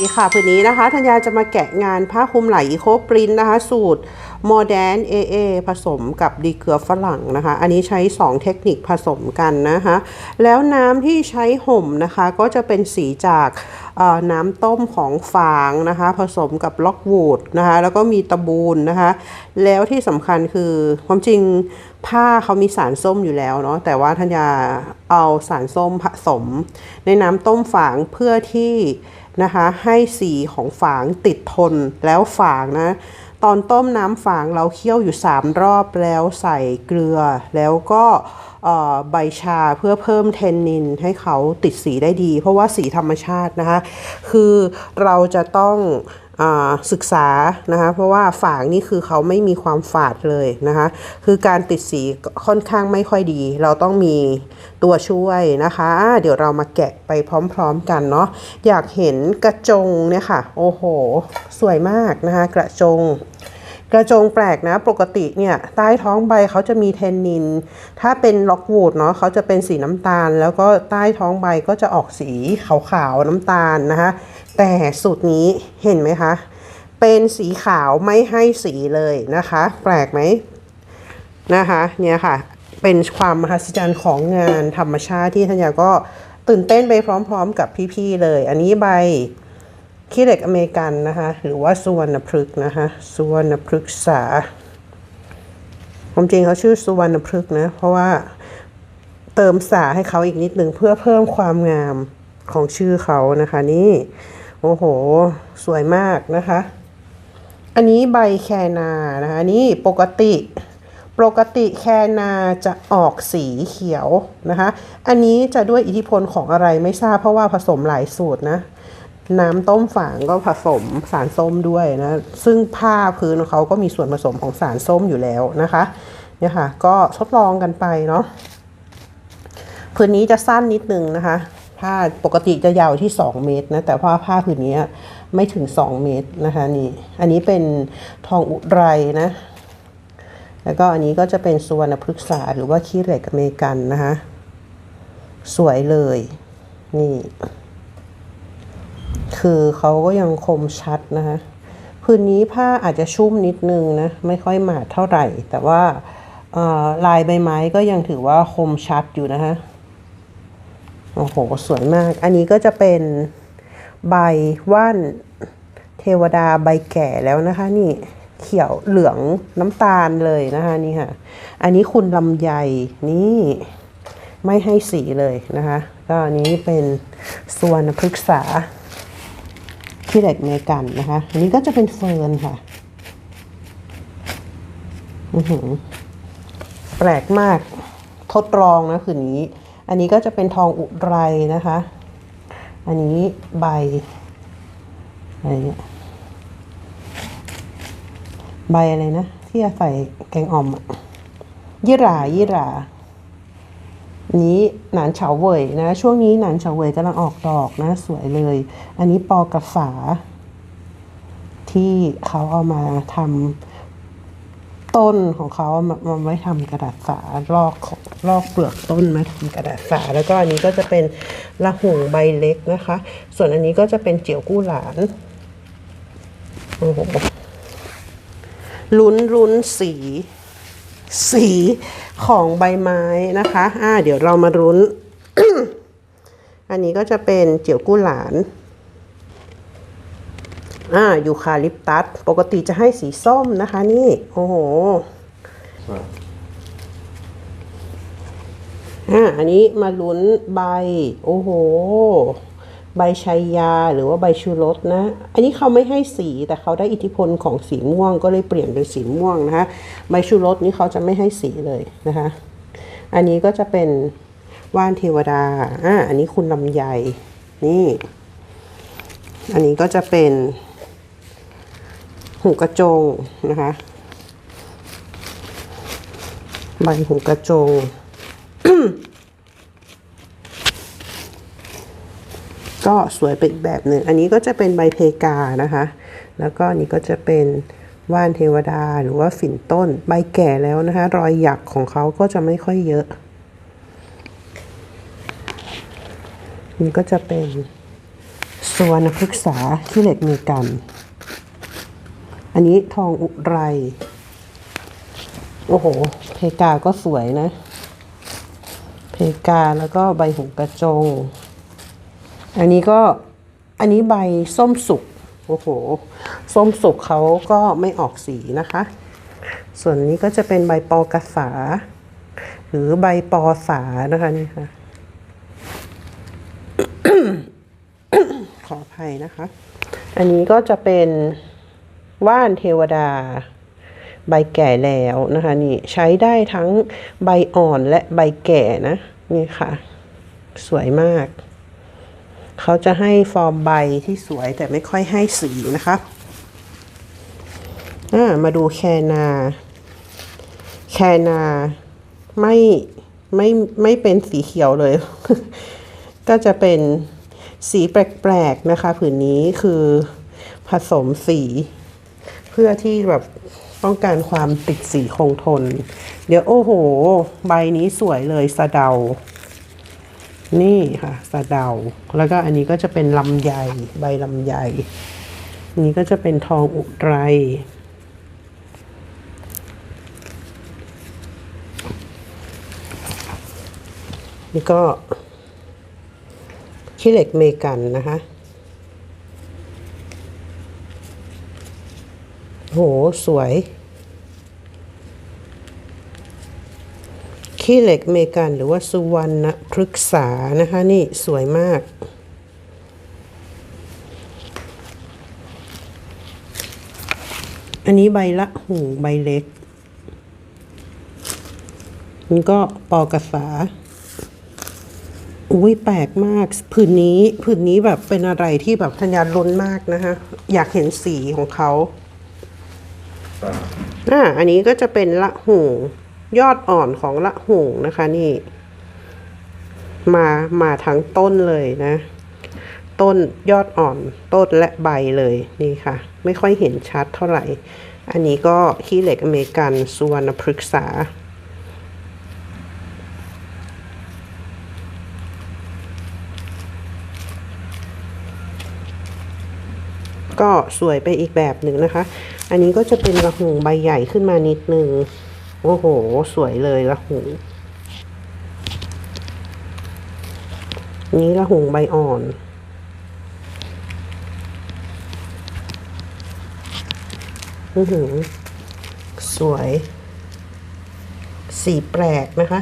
นี่ค่ะผืนนี้นะคะธัญญาจะมาแกะงานผ้าคลุมไหล่อีโคปรินนะคะ สูตรโมเด r n AA ผสมกับดีเกลือฝรั่งนะคะ อันนี้ใช้ 2 เทคนิคผสมกันนะคะ แล้วน้ำที่ใช้ห่มนะคะ ก็จะเป็นสีจากน้ำต้มของฝางนะคะ ผสมกับล็อกวูดนะคะ แล้วก็มีตะบูนนะคะ แล้วที่สำคัญคือความจริงผ้าเขามีสารส้มอยู่แล้วเนาะแต่ว่าธัญญาเอาสารส้มผสม ในน้ำต้มฝางเพื่อที่ นะคะ ให้สีของฝางติดทนแล้วฝางนะ ตอนต้มน้ำฝางเราเคี่ยวอยู่ 3 รอบแล้วใส่เกลือ แล้วก็ใบชาเพื่อเพิ่มเทนนินให้เขาติดสีได้ดี เพราะว่าสีธรรมชาตินะคะ คือเราจะต้อง ศึกษานะคะเพราะว่าฝางนี่คือเขาไม่มีความฝาดเลยนะคะคือการติดสีค่อนข้างไม่ค่อยดี เราต้องมีตัวช่วยนะคะ เดี๋ยวเรามาแกะไปพร้อมๆกันเนาะอยากเห็นกระจงเนี่ยค่ะ โอ้โห สวยมากนะคะกระจง กระจงแปลกนะปกติเนี่ยใต้ท้องใบเขาจะมีเทนนิน ถ้าเป็นล็อกวูดเนาะเขาจะเป็นสีน้ำตาล แล้วก็ใต้ท้องใบก็จะออกสีขาวๆน้ำตาลนะคะ แต่สูตรนี้เห็นไหมคะ เป็นสีขาวไม่ให้สีเลยนะคะ แปลกไหมนะคะเนี่ยค่ะเป็นความมหัศจรรย์ของงานธรรมชาติที่ทัญญาก็ตื่นเต้นไปพร้อม ๆ กับพี่ๆเลย อันนี้ใบ ขี้เหล็กอเมริกันนะคะหรือว่าสุวรรณพฤกษ์นะคะสุวรรณพฤกษาความจริงเขาชื่อสุวรรณพฤกษ์นะเพราะว่าเติมสาให้เขาอีกนิดหนึ่งเพื่อเพิ่มความงามของชื่อเขานะคะนี่โอ้โห สวยมากนะคะ อันนี้ใบแคนานะคะนนี้ปกติปกติแคนาจะออกสีเขียวนะคะ อันนี้จะด้วยอิทธิพลของอะไรไม่ทราบเพราะว่าผสมหลายสูตรนะ น้ำต้มฝางก็ผสมสารส้มด้วยนะ ซึ่งผ้าพื้นของเขาก็มีส่วนผสมของสารส้มอยู่แล้วนะคะเนี่ยค่ะ ก็ทดลองกันไปเนาะพื้นนี้จะสั้นนิดนึงนะคะ ผ้าปกติจะยาวที่ 2 เมตรนะ แต่ว่าผ้าผืนนี้ไม่ถึง 2 เมตรนะคะนี่ อันนี้เป็นทองอุไรนะ แล้วก็อันนี้ก็จะเป็นสุวรรณพฤกษาหรือว่าขี้เหล็กอเมริกันนะคะ สวยเลย นี่ คือเขาก็ยังคมชัดนะคะพื้นนี้ผ้าอาจจะชุ่มนิดนึงนะ ไม่ค่อยหมาดเท่าไหร่ แต่ว่าลายใบไม้ก็ยังถือว่าคมชัดอยู่นะคะโอ้โห สวยมาก อันนี้ก็จะเป็นใบว่านเทวดาใบแก่แล้วนะคะนี่เขียวเหลืองน้ำตาลเลยนะคะนี่ค่ะ อันนี้คุณลำไยนี่ไม่ให้สีเลยนะคะ ก็อันนี้เป็นส่วนพฤกษา ที่เหล็กเมกันนะคะอันนี้ก็จะเป็นเฟิร์นค่ะอือหือแปลกมากทดลองนะคืนนี้ อันนี้ก็จะเป็นทองอุไรนะคะ อันนี้ใบอะไรเนี่ยใบอะไรนะ ที่จะใส่แกงอ่อมยี่หร่ายี่หร่า นี้หนานเฉาเว่ยนะ ช่วงนี้หนานเฉาเว่ยกำลังออกดอกนะ สวยเลย อันนี้ปอกระฝา ที่เขาเอามาทำต้นของเขามามาไว้ทำกระดาษฝาลอกของลอกเปลือกต้นมาทำกระดาษฝา แล้วก็อันนี้ก็จะเป็นละหุ่งใบเล็กนะคะ ส่วนอันนี้ก็จะเป็นเจียวกู้หลานโอ้โหลุ้นลุ้นสี สีของใบไม้นะคะอ่าเดี๋ยวเรามารุ้น อันนี้ก็จะเป็นเจียวกู้หลานอ่ายูคาลิปตัส ปกติจะให้สีส้มนะคะนี่ โอ้โหอ่าอันนี้มาลุ้นใบ โอ้โห ใบชัยยาหรือว่าใบชูรสนะ อันนี้เขาไม่ให้สีแต่เขาได้อิทธิพลของสีม่วง ก็เลยเปลี่ยนเป็นสีม่วงนะคะ ใบชูรสนี่เขาจะไม่ให้สีเลยนะคะ อันนี้ก็จะเป็นว่านเทวดา อ่า อันนี้คุณลำไย นี่ อันนี้ก็จะเป็น หูกระจงนะคะ ใบหูกระจง ก็สวยเป็นอีกแบบหนึ่ง อันนี้ก็จะเป็นใบเพกานะคะ แล้วก็นี้ก็จะเป็นว่านเทวดาหรือว่าฝิ่นต้น ใบแก่แล้วนะคะ รอยหยักของเขาก็จะไม่ค่อยเยอะ นี่ก็จะเป็นสวรรณพฤกษาขี้เหล็กมีกัน อันนี้ทองอุไร โอ้โห เพกาก็สวยนะ เพกาแล้วก็ใบหูกระจง อันนี้ก็อันนี้ใบส้มสุกโอ้โห ส้มสุกเขาก็ไม่ออกสีนะคะ ส่วนนี้ก็จะเป็นใบปอกระสา หรือใบปอสานะคะนี่ค่ะ ขออภัยนะคะ อันนี้ก็จะเป็นว่านเทวดา ใบแก่แล้วนะคะ นี่ใช้ได้ทั้งใบอ่อนและใบแก่นะ นี่ค่ะ สวยมาก เขาจะให้ฟอร์มใบที่สวยแต่ไม่ค่อยให้สีนะคะอ่ามาดูแคนา แคนาไม่ไม่ไม่เป็นสีเขียวเลย ก็จะเป็นสีแปลกๆนะคะ ผืนนี้คือผสมสี เพื่อที่แบบต้องการความติดสีคงทน เดี๋ยวโอ้โห ใบนี้สวยเลยสะเดา นี่ค่ะสะเดา แล้วก็อันนี้ก็จะเป็นลำไยใบลำไยอันนี้ก็จะเป็นทองอุไรนี่ก็ขี้เหล็กเมกันนะคะโหสวย ขี้เหล็กเมกันหรือว่าสุวรรณพฤกษานะคะนี่สวยมากอันนี้ใบละหูใบเล็กนี่ก็ปอกระสา อุ้ยแปลกมากผืนนี้ผืนนี้แบบเป็นอะไรที่แบบทัญญาล้นมากนะคะ อยากเห็นสีของเขาอ่าอันนี้ก็จะเป็นละหู ยอดอ่อนของละหูนะคะนี่ มามาทั้งต้นเลยนะ ต้นยอดอ่อนต้นและใบเลยนี่ค่ะ ไม่ค่อยเห็นชัดเท่าไหร่ อันนี้ก็ขี้เหล็กอเมริกันสุวรรณพฤกษาก็สวยไปอีกแบบหนึ่งนะคะ อันนี้ก็จะเป็นระหงใบใหญ่ขึ้นมานิดนึง โอ้โห สวยเลยละหูนี้ละหงใบอ่อน อือหือ สวย สีแปลกนะคะ